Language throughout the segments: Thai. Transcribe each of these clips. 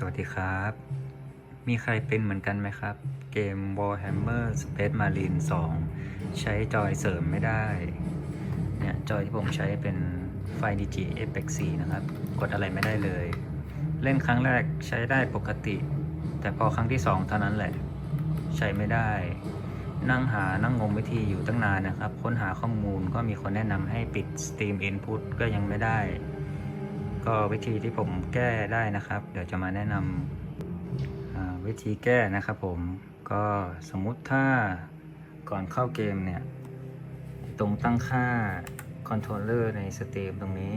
สวัสดีครับ มีใครเป็นเหมือนกันไหมครับ เกม Warhammer Space Marine 2 ใช้จอยเสริมไม่ได้ เนี่ย จอยที่ผมใช้เป็นไฟ Digi Apex 4นะครับ กดอะไรไม่ได้เลย เล่นครั้งแรกใช้ได้ปกติ แต่พอครั้งที่ 2 เท่านั้นแหละ ใช้ไม่ได้ นั่งหานั่งงมวิธีอยู่ตั้งนานนะครับ ค้นหาข้อมูลก็มีคนแนะนำให้ปิด Steam Input ก็ยังไม่ได้ ก็วิธีที่ผมแก้ได้นะครับ เดี๋ยวจะมาแนะนำวิธีแก้นะครับผมก็สมมุติถ้าก่อนเข้าเกมเนี่ยตรงตั้งค่าคอนโทรลเลอร์ในสตีมตรงนี้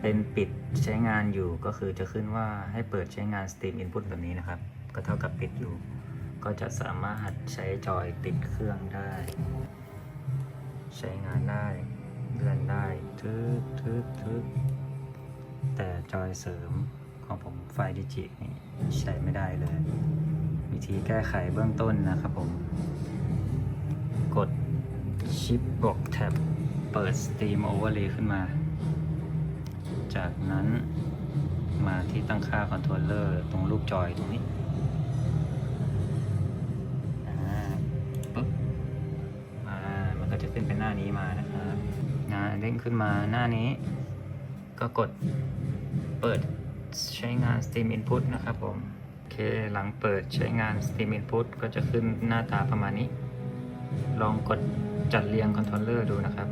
เป็นปิดใช้งานอยู่ก็คือจะขึ้นว่าให้เปิดใช้งาน Steam Input แบบนี้นะครับ ก็เท่ากับปิดอยู่ ก็จะสามารถใช้จอยติดเครื่องได้ ใช้งานได้ เลื่อนได้ทึกทึกทึกแต่จอยเสริมของผมไฟดิจินี่ใช้ไม่ได้เลย วิธีแก้ไขเบื้องต้นนะครับผม กดชิปบอกแท็บเปิด Steam Overlay ขึ้นมา จากนั้นมาที่ตั้งค่าคอนโทรลเลอร์ตรงรูปจอยตรงนี้อ่าปึ๊บอ่ามันก็จะขึ้นเป็นหน้านี้มานะครับ นะเด้งขึ้นมาหน้านี้ ก็กดเปิดใช้งาน Steam Input นะครับผม โอเคหลังเปิดใช้งาน Steam Input ก็จะขึ้นหน้าตาประมาณนี้ ลองกดจัดเรียงคอนโทรลเลอร์ดูนะครับ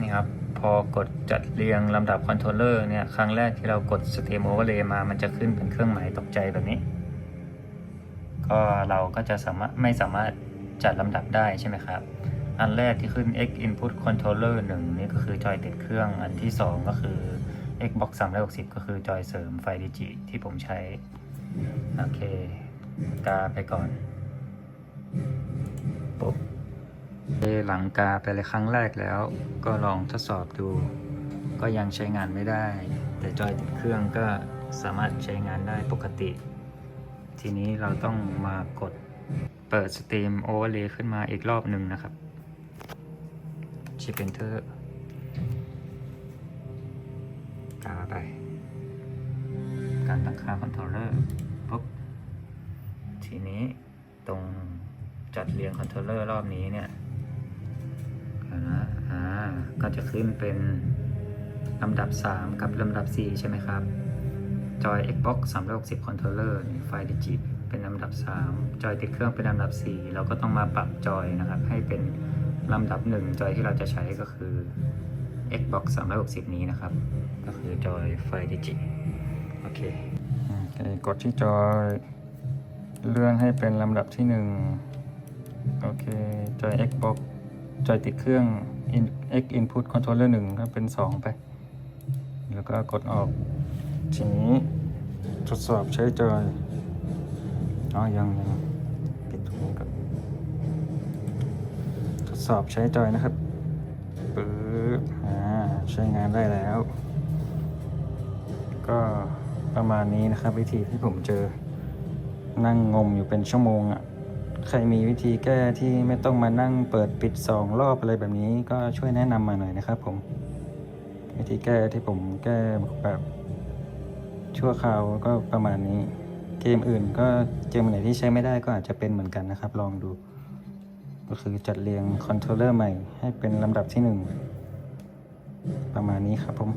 นี่ครับ พอกดจัดเรียงลำดับคอนโทรลเลอร์เนี่ย ครั้งแรกที่เรากด Steam Overlay มา มันจะขึ้นเป็นเครื่องหมายตกใจแบบนี้ ก็เราก็จะสามารถไม่สามารถจัดลำดับได้ใช่ไหมครับ อันแรกที่ขึ้น X Input Controller 1 นี่ก็คือจอยติดเครื่อง อันที่ 2 ก็คือ Xbox 360 ก็คือจอยเสริมไฟดิจิที่ผมใช้ โอเค กาไปก่อน ปุ๊บหลังกาไปเลยครั้งแรกแล้ว ก็ลองทดสอบดู ก็ยังใช้งานไม่ได้ แต่จอยติดเครื่องก็สามารถใช้งานได้ปกติ ทีนี้เราต้องมากดเปิด Steam Overlay ขึ้นมาอีกรอบหนึ่งนะครับ ชิป Enter กาไป การตั้งค่าคอนโทรลเลอร์ปุ๊บ ทีนี้ตรงจัดเรียงคอนโทรลเลอร์รอบนี้เนี่ยนะอ่าก็จะขึ้นเป็นลำดับ 3 กับลำดับ 4 ใช่ไหมครับ จอย Xbox 360 Controller ไฟล์ดิจิตเป็นลำดับ 3 จอยติดเครื่องเป็นลำดับ 4 เราก็ต้องมาปรับจอยนะครับ ให้เป็น ลำดับ1จอยที่เราจะใช้ก็คือ Xbox 360 นี้นะครับ ก็คือจอยไฟดิจิตโอเคกดที่จอยเลื่อนให้เป็นลำดับที่1โอเค จอย Xbox จอยติดเครื่อง X Input Controller 1 ก็เป็น 2 ไป แล้วก็กดออกทีนี้ทดสอบใช้จอยอ๋อยังยังปิดตรงนี้ก่อนทด สอบใช้จอยนะครับปึ๊บอ่าใช้งานได้แล้ว ก็ประมาณนี้นะครับ วิธีที่ผมเจอนั่งงมอยู่เป็นชั่วโมงอะ่ะใครมีวิธีแก้ที่ไม่ต้องมานั่งเปิดปิดสองรอบอะไรแบบนี้ก็ช่วยแนะนำมาหน่อยนะครับผม วิธีแก้ที่ผมแก้แบบชั่วคราวก็ประมาณนี้ เกมอื่นก็เกมไหนที่ใช้ไม่ได้ก็อาจจะเป็นเหมือนกันนะครับ ลองดู ก็คือจัดเรียงคอนโทรลเลอร์ใหม่ให้เป็นลำดับที่หนึ่งประมาณนี้ครับผม